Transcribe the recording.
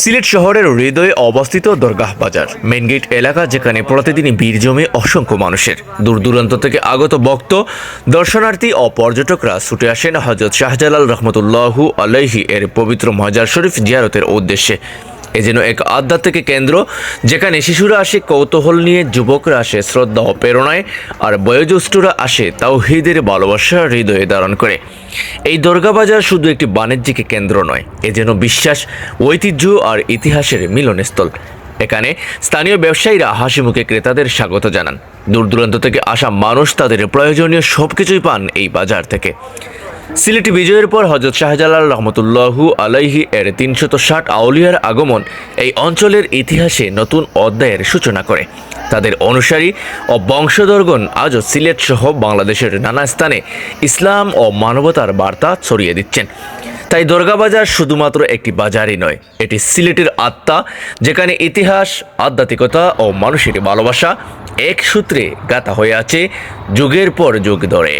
সিলেট শহরের হৃদয়ে অবস্থিত দরগাহ বাজার। মেন গেট এলাকা, যেখানে প্রতিদিনই ভিড় জমে অসংখ্য মানুষের। দূর দূরান্ত থেকে আগত ভক্ত, দর্শনার্থী ও পর্যটকরা ছুটে আসেন হজরত শাহজালাল রহমতুল্লাহু আলাইহি এর পবিত্র মজার শরীফ জিয়ারতের উদ্দেশ্যে। এ যেন এক আধ্যাত্মিক কেন্দ্র যেখানে শিশুরা আসে, কৌতূহল নিয়ে, যুবকরা আসে, শ্রদ্ধা ও প্রেরণায়, আর বয়োজ্যেষ্ঠরা আসে তাওহীদের ভালোবাসা, হৃদয়ে ধারণ করে। এই দরগা বাজার শুধু একটি বাণিজ্যিক কেন্দ্র নয়, এ যেন বিশ্বাস, ঐতিহ্য আর ইতিহাসের মিলনস্থল। এখানে স্থানীয় ব্যবসায়ীরা হাসি মুখে ক্রেতাদের স্বাগত জানান। দূর দূরান্ত থেকে আসা মানুষ তাদের প্রয়োজনীয় সব কিছুই পান এই বাজার থেকে। সিলেটি বিজয়ের পর হজরত শাহজালাল রহমতুল্লাহু আলাইহি এর তিনশত ষাট আউলিয়ার আগমন এই অঞ্চলের ইতিহাসে নতুন অধ্যায়ের সূচনা করে। তাদের অনুসারী ও বংশধরগণ আজও সিলেট সহ বাংলাদেশের নানা স্থানে ইসলাম ও মানবতার বার্তা ছড়িয়ে দিচ্ছেন। তাই দুর্গাবাজার শুধুমাত্র একটি বাজারই নয়, এটি সিলেটের আত্মা, যেখানে ইতিহাস, আধ্যাত্মিকতা ও মানুষের ভালোবাসা এক সূত্রে গাঁথা হয়ে আছে যুগের পর যুগ ধরে।